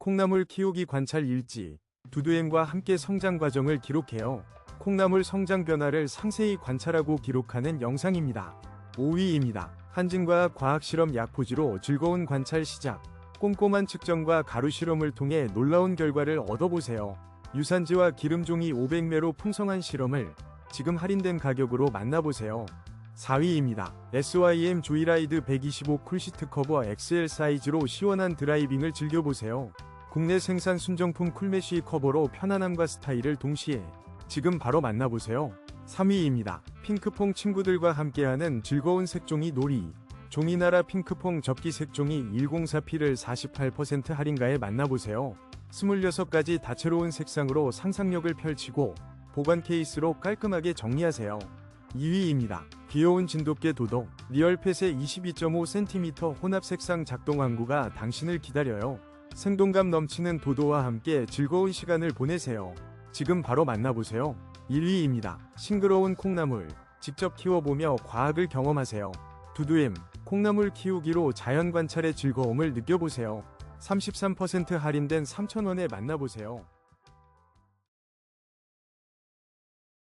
콩나물 키우기 관찰 일지. 두두엠과 함께 성장 과정을 기록해요. 콩나물 성장 변화를 상세히 관찰하고 기록하는 영상입니다. 5위입니다. 한진과학 과학실험 약포지로 즐거운 관찰 시작. 꼼꼼한 측정과 가루 실험을 통해 놀라운 결과를 얻어보세요. 유산지와 기름종이 500매로 풍성한 실험을 지금 할인된 가격으로 만나보세요. 4위입니다. SYM 조이라이드 125 쿨시트 커버 XL 사이즈로 시원한 드라이빙을 즐겨보세요. 국내 생산 순정품 쿨메쉬 커버로 편안함과 스타일을 동시에 지금 바로 만나보세요. 3위입니다. 핑크퐁 친구들과 함께하는 즐거운 색종이 놀이. 종이나라 핑크퐁 접기 색종이 104P를 48% 할인가에 만나보세요. 26가지 다채로운 색상으로 상상력을 펼치고 보관 케이스로 깔끔하게 정리하세요. 2위입니다. 귀여운 진돗개 도동 리얼펫의 22.5cm 혼합 색상 작동 항구가 당신을 기다려요. 생동감 넘치는 도도와 함께 즐거운 시간을 보내세요. 지금 바로 만나보세요. 1위입니다. 싱그러운 콩나물 직접 키워보며 과학을 경험하세요. 두두엠 콩나물 키우기로 자연 관찰의 즐거움을 느껴보세요. 33% 할인된 3,000원에 만나보세요.